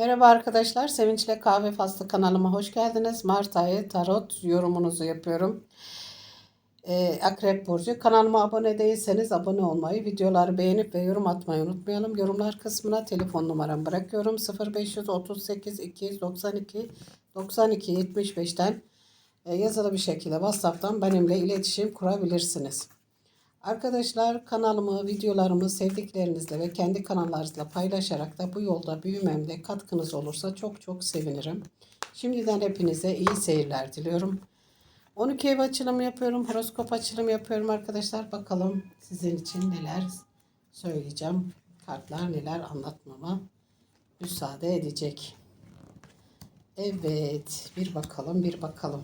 Merhaba arkadaşlar, Sevinçle Kahve Faslı kanalıma hoş geldiniz. Mart ayı tarot yorumunuzu yapıyorum. Ee, Akrep Burcu. Kanalıma abone değilseniz abone olmayı, videoları beğenip ve yorum atmayı unutmayalım. Yorumlar kısmına telefon numaramı bırakıyorum. 0538 292 92 75'ten e, yazılı bir şekilde WhatsApp'tan benimle iletişim kurabilirsiniz. Arkadaşlar kanalımı, videolarımı sevdiklerinizle ve kendi kanallarınızla paylaşarak da bu yolda büyümemde katkınız olursa çok çok sevinirim. Şimdiden hepinize iyi seyirler diliyorum. 12 ev açılımı yapıyorum, horoskop açılımı yapıyorum arkadaşlar. Bakalım sizin için neler söyleyeceğim. Kartlar neler anlatmama müsaade edecek. Evet, bir bakalım, bir bakalım.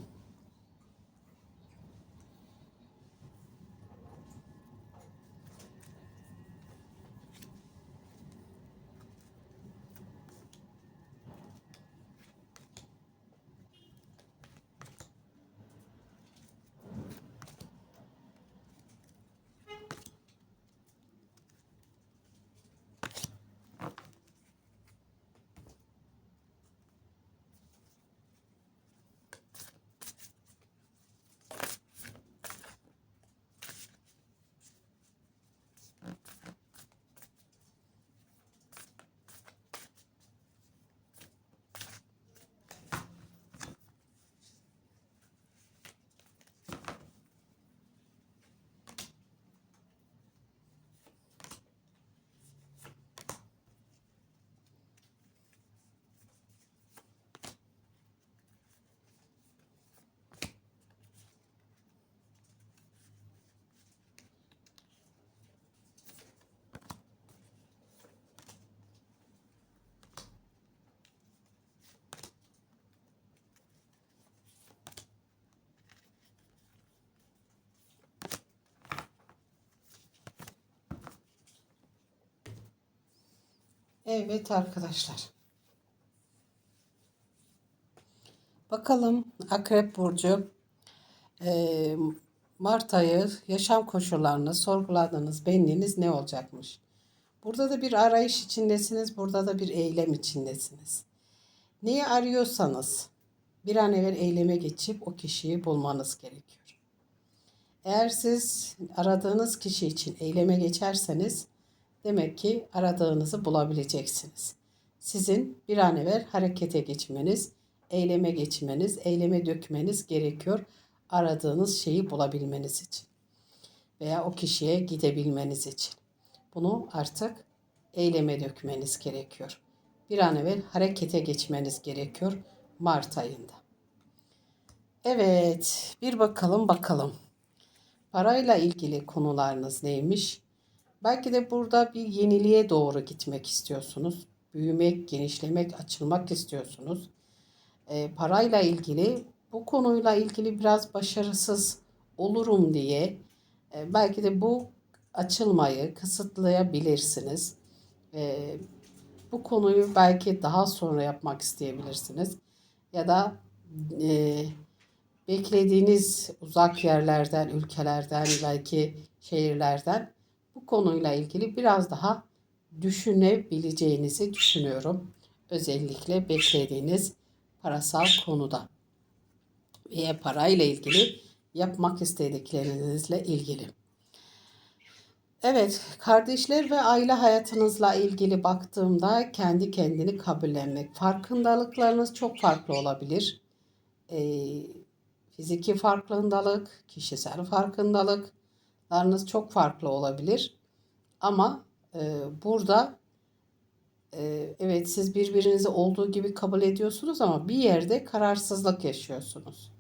Evet arkadaşlar. Bakalım Akrep Burcu eee, Mart ayı yaşam koşullarını sorguladığınız benliğiniz ne olacakmış? Burada da bir arayış içindesiniz, burada da bir eylem içindesiniz. Neyi arıyorsanız bir an evvel eyleme geçip o kişiyi bulmanız gerekiyor. Eğer siz aradığınız kişi için eyleme geçerseniz demek ki aradığınızı bulabileceksiniz. Sizin bir an evvel harekete geçmeniz, eyleme geçmeniz, eyleme dökmeniz gerekiyor aradığınız şeyi bulabilmeniz için veya o kişiye gidebilmeniz için. Bunu artık eyleme dökmeniz gerekiyor. Bir an evvel harekete geçmeniz gerekiyor Mart ayında. Evet, bir bakalım bakalım. Parayla ilgili konularınız neymiş? Belki de burada bir yeniliğe doğru gitmek istiyorsunuz. Büyümek, genişlemek, açılmak istiyorsunuz. E, parayla ilgili bu konuyla ilgili biraz başarısız olurum diye e, belki de bu açılmayı kısıtlayabilirsiniz. E, bu konuyu belki daha sonra yapmak isteyebilirsiniz. Ya da e, beklediğiniz uzak yerlerden, ülkelerden, belki şehirlerden konuyla ilgili biraz daha düşünebileceğinizi düşünüyorum. Özellikle beklediğiniz parasal konuda veya parayla ilgili yapmak istediklerinizle ilgili. Evet, kardeşler ve aile hayatınızla ilgili baktığımda kendi kendini kabullenmek, farkındalıklarınız çok farklı olabilir. Ee, fiziki farkındalık, kişisel farkındalıklarınız çok farklı olabilir. Ama e, burada e, evet siz birbirinizi olduğu gibi kabul ediyorsunuz ama bir yerde kararsızlık yaşıyorsunuz.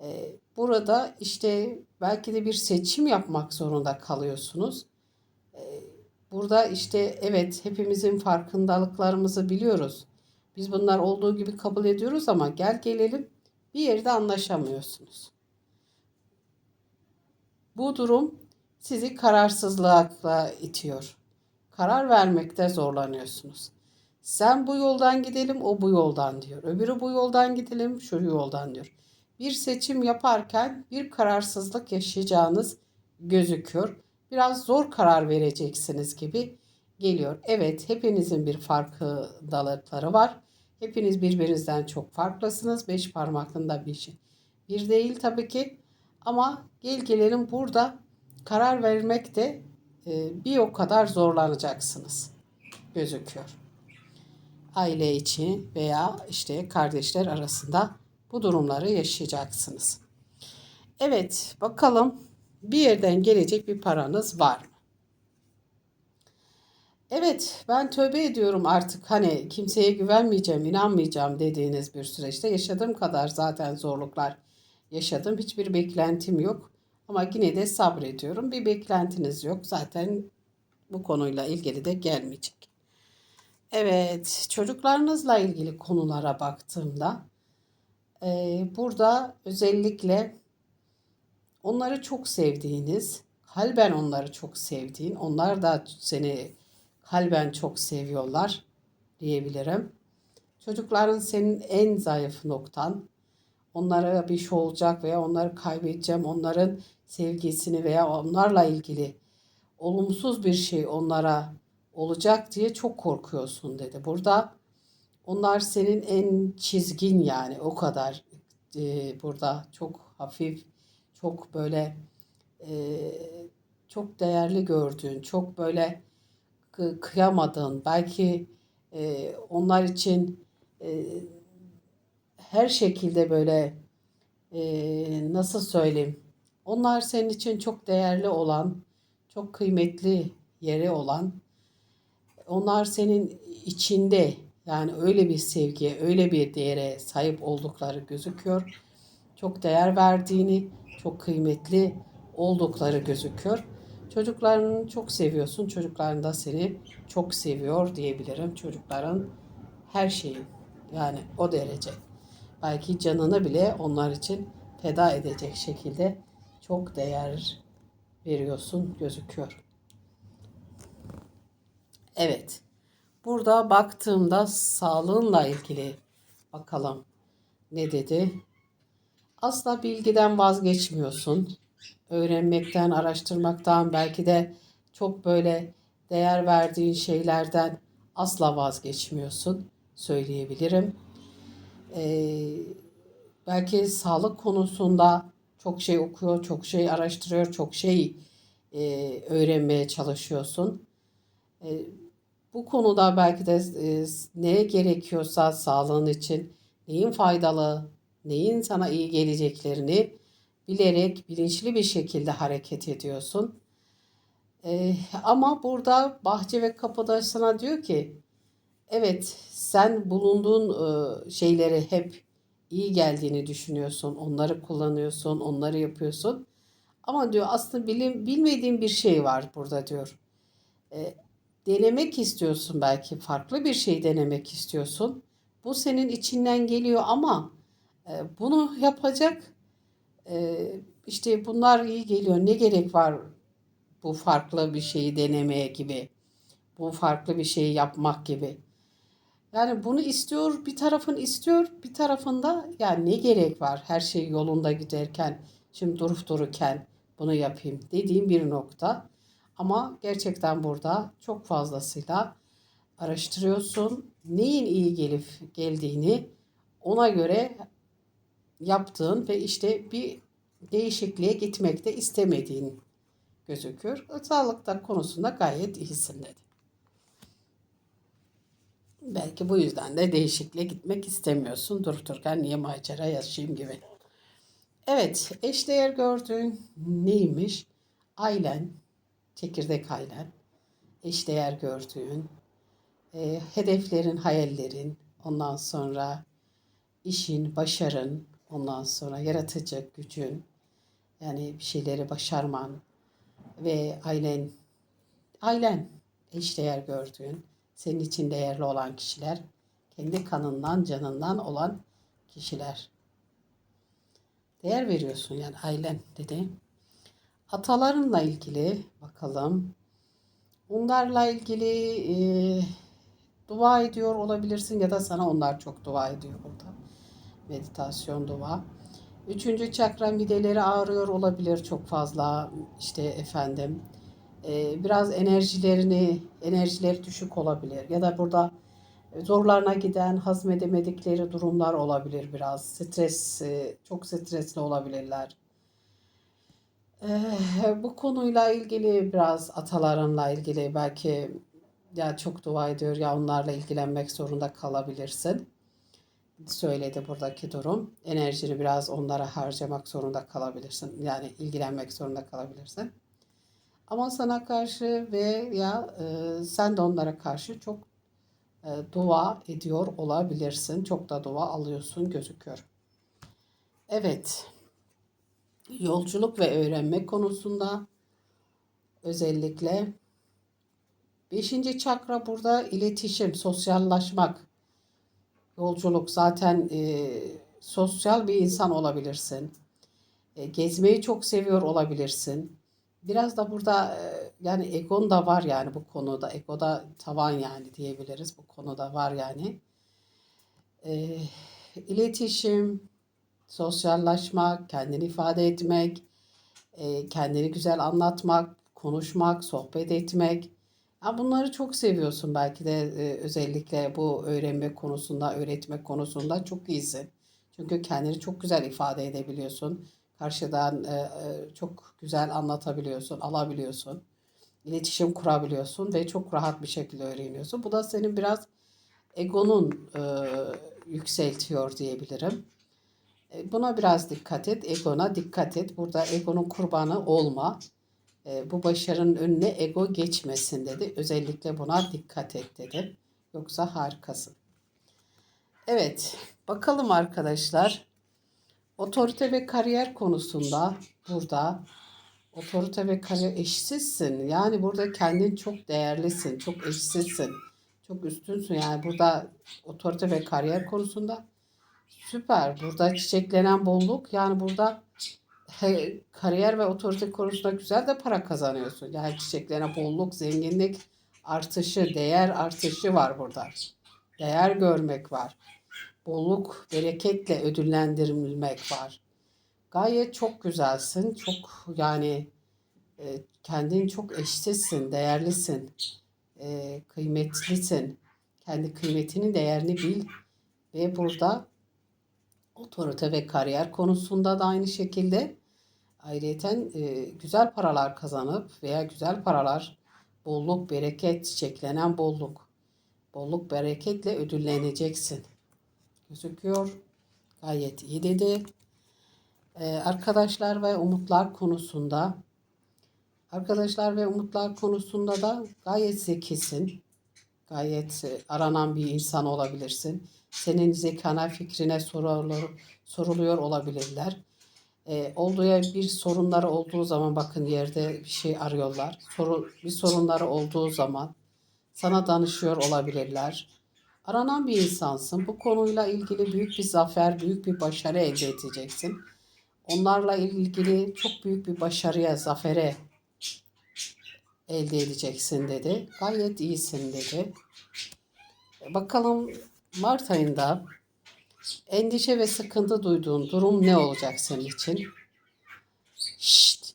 E, burada işte belki de bir seçim yapmak zorunda kalıyorsunuz. E, burada işte evet hepimizin farkındalıklarımızı biliyoruz. Biz bunlar olduğu gibi kabul ediyoruz ama gel gelelim bir yerde anlaşamıyorsunuz. Bu durum sizi kararsızlıkla itiyor. Karar vermekte zorlanıyorsunuz. Sen bu yoldan gidelim, o bu yoldan diyor. Öbürü bu yoldan gidelim, şu yoldan diyor. Bir seçim yaparken bir kararsızlık yaşayacağınız gözüküyor. Biraz zor karar vereceksiniz gibi geliyor. Evet, hepinizin bir farkındalıkları var. Hepiniz birbirinizden çok farklısınız. Beş parmakında bir şey. Bir değil tabii ki. Ama gel gelelim burada karar vermekte e, bir o kadar zorlanacaksınız gözüküyor. Aile içi veya işte kardeşler arasında bu durumları yaşayacaksınız. Evet, bakalım bir yerden gelecek bir paranız var mı? Evet, ben tövbe ediyorum artık hani kimseye güvenmeyeceğim, inanmayacağım dediğiniz bir süreçte yaşadığım kadar zaten zorluklar yaşadım. Hiçbir beklentim yok. Ama yine de sabrediyorum. Bir beklentiniz yok. Zaten bu konuyla ilgili de gelmeyecek. Evet, çocuklarınızla ilgili konulara baktığımda e, burada özellikle onları çok sevdiğiniz, kalben onları çok sevdiğin, onlar da seni kalben çok seviyorlar diyebilirim. Çocukların senin en zayıf noktan. Onlara bir şey olacak veya onları kaybedeceğim. Onların sevgisini veya onlarla ilgili olumsuz bir şey onlara olacak diye çok korkuyorsun dedi. Burada onlar senin en çizgin yani o kadar e, burada çok hafif, çok böyle e, çok değerli gördüğün, çok böyle kı- kıyamadığın, belki e, onlar için e, her şekilde böyle e, nasıl söyleyeyim, onlar senin için çok değerli olan, çok kıymetli yeri olan, onlar senin içinde yani öyle bir sevgiye, öyle bir değere sahip oldukları gözüküyor. Çok değer verdiğini, çok kıymetli oldukları gözüküyor. Çocuklarını çok seviyorsun. Çocukların da seni çok seviyor diyebilirim. Çocukların her şeyi yani o derece. Belki canını bile onlar için feda edecek şekilde çok değer veriyorsun gözüküyor. Evet. Burada baktığımda sağlığınla ilgili bakalım ne dedi? Asla bilgiden vazgeçmiyorsun. Öğrenmekten, araştırmaktan, belki de çok böyle değer verdiğin şeylerden asla vazgeçmiyorsun söyleyebilirim. Ee, belki sağlık konusunda çok şey okuyor, çok şey araştırıyor, çok şey e, öğrenmeye çalışıyorsun. E, bu konuda belki de e, neye gerekiyorsa sağlığın için neyin faydalı, neyin sana iyi geleceklerini bilerek bilinçli bir şekilde hareket ediyorsun. E, ama burada bahçe ve kapıda sana diyor ki evet sen bulunduğun şeyleri hep iyi geldiğini düşünüyorsun. Onları kullanıyorsun, onları yapıyorsun. Ama diyor aslında bilim, bilmediğin bir şey var burada diyor. E, denemek istiyorsun belki farklı bir şey denemek istiyorsun. Bu senin içinden geliyor ama e, bunu yapacak e, işte bunlar iyi geliyor. Ne gerek var bu farklı bir şeyi denemeye gibi. Bu farklı bir şeyi yapmak gibi. Yani bunu istiyor, bir tarafın istiyor, bir tarafında yani ne gerek var her şey yolunda giderken, şimdi durup dururken bunu yapayım dediğim bir nokta. Ama gerçekten burada çok fazlasıyla araştırıyorsun. Neyin iyi gelip geldiğini ona göre yaptığın ve işte bir değişikliğe gitmek de istemediğin gözüküyor. Sağlıkta konusunda gayet iyisin dedi. Belki bu yüzden de değişikliğe gitmek istemiyorsun. Durup niye macera yaşayayım gibi. Evet, eşdeğer gördüğün neymiş? Ailen, çekirdek ailen, eşdeğer gördüğün, e, hedeflerin, hayallerin, ondan sonra işin, başarın, ondan sonra yaratıcı gücün, yani bir şeyleri başarman ve ailen, ailen, eşdeğer gördüğün, senin için değerli olan kişiler, kendi kanından, canından olan kişiler. Değer veriyorsun yani ailen dedi. Atalarınla ilgili bakalım. Onlarla ilgili e, dua ediyor olabilirsin ya da sana onlar çok dua ediyor burada. Meditasyon dua. Üçüncü çakra mideleri ağrıyor olabilir çok fazla. işte efendim e, biraz enerjilerini enerjileri düşük olabilir ya da burada zorlarına giden hazmedemedikleri durumlar olabilir biraz stres e, çok stresli olabilirler. E, bu konuyla ilgili biraz atalarınla ilgili belki ya çok dua ediyor ya onlarla ilgilenmek zorunda kalabilirsin. Söyledi buradaki durum. Enerjini biraz onlara harcamak zorunda kalabilirsin. Yani ilgilenmek zorunda kalabilirsin. Ama sana karşı ve ya e, sen de onlara karşı çok e, dua ediyor olabilirsin. Çok da dua alıyorsun gözüküyor. Evet. Yolculuk ve öğrenme konusunda özellikle beşinci çakra burada iletişim, sosyallaşmak, yolculuk zaten e, sosyal bir insan olabilirsin. E, gezmeyi çok seviyor olabilirsin. Biraz da burada e, yani egon da var yani bu konuda. Egoda tavan yani diyebiliriz. Bu konuda var yani. E, iletişim, sosyallaşmak, kendini ifade etmek, e, kendini güzel anlatmak, konuşmak, sohbet etmek. Ya bunları çok seviyorsun belki de e, özellikle bu öğrenme konusunda, öğretme konusunda çok iyisin. Çünkü kendini çok güzel ifade edebiliyorsun. Karşıdan e, e, çok güzel anlatabiliyorsun, alabiliyorsun. İletişim kurabiliyorsun ve çok rahat bir şekilde öğreniyorsun. Bu da senin biraz egonun e, yükseltiyor diyebilirim. E, Buna biraz dikkat et, egona dikkat et. Burada egonun kurbanı olma. E, bu başarının önüne ego geçmesin dedi. Özellikle buna dikkat et dedi. Yoksa harikasın. Evet, bakalım arkadaşlar. Otorite ve kariyer konusunda burada otorite ve kariyer eşsizsin. Yani burada kendin çok değerlisin, çok eşsizsin, çok üstünsün. Yani burada otorite ve kariyer konusunda süper. Burada çiçeklenen bolluk. Yani burada he, kariyer ve otorite konusunda güzel de para kazanıyorsun. Yani çiçeklenen bolluk, zenginlik artışı, değer artışı var burada. Değer görmek var bolluk, bereketle ödüllendirilmek var. Gayet çok güzelsin. Çok yani e, kendin çok eşsizsin, değerlisin, e, kıymetlisin. Kendi kıymetini, değerini bil ve burada otorite ve kariyer konusunda da aynı şekilde ayrıyeten e, güzel paralar kazanıp veya güzel paralar, bolluk, bereket, çiçeklenen bolluk, bolluk, bereketle ödülleneceksin gözüküyor. Gayet iyi dedi. Ee, arkadaşlar ve umutlar konusunda arkadaşlar ve umutlar konusunda da gayet zekisin. Gayet e, aranan bir insan olabilirsin. Senin zekana fikrine sorulur, soruluyor olabilirler. Ee, olduğu bir sorunları olduğu zaman bakın yerde bir şey arıyorlar. Soru, bir sorunları olduğu zaman sana danışıyor olabilirler Aranan bir insansın. Bu konuyla ilgili büyük bir zafer, büyük bir başarı elde edeceksin. Onlarla ilgili çok büyük bir başarıya, zafere elde edeceksin dedi. Gayet iyisin dedi. Bakalım Mart ayında endişe ve sıkıntı duyduğun durum ne olacak senin için? Şşt.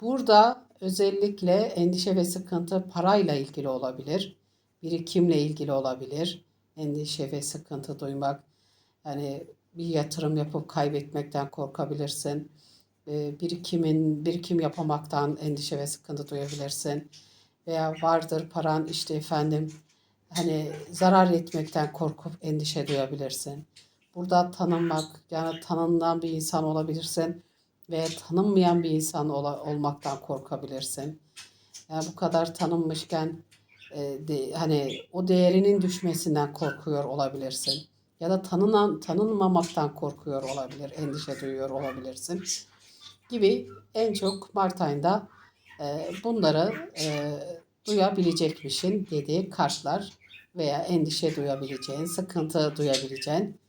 Burada özellikle endişe ve sıkıntı parayla ilgili olabilir birikimle ilgili olabilir. Endişe ve sıkıntı duymak. Yani bir yatırım yapıp kaybetmekten korkabilirsin. Ee, birikimin birikim yapamaktan endişe ve sıkıntı duyabilirsin. Veya vardır paran işte efendim hani zarar etmekten korkup endişe duyabilirsin. Burada tanınmak yani tanınan bir insan olabilirsin ve tanınmayan bir insan ol olmaktan korkabilirsin. Yani bu kadar tanınmışken e, de, hani o değerinin düşmesinden korkuyor olabilirsin. Ya da tanınan tanınmamaktan korkuyor olabilir, endişe duyuyor olabilirsin. Gibi en çok Mart ayında e, bunları e, duyabilecekmişin dediği kartlar veya endişe duyabileceğin, sıkıntı duyabileceğin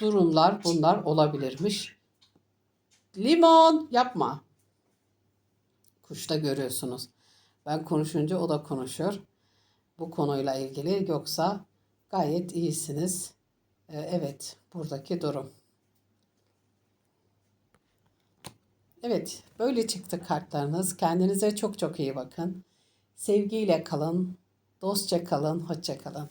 durumlar bunlar olabilirmiş. Limon yapma. Kuşta görüyorsunuz. Ben konuşunca o da konuşuyor. Bu konuyla ilgili yoksa gayet iyisiniz. Ee, evet buradaki durum. Evet, böyle çıktı kartlarınız. Kendinize çok çok iyi bakın. Sevgiyle kalın, dostça kalın, hoşça kalın.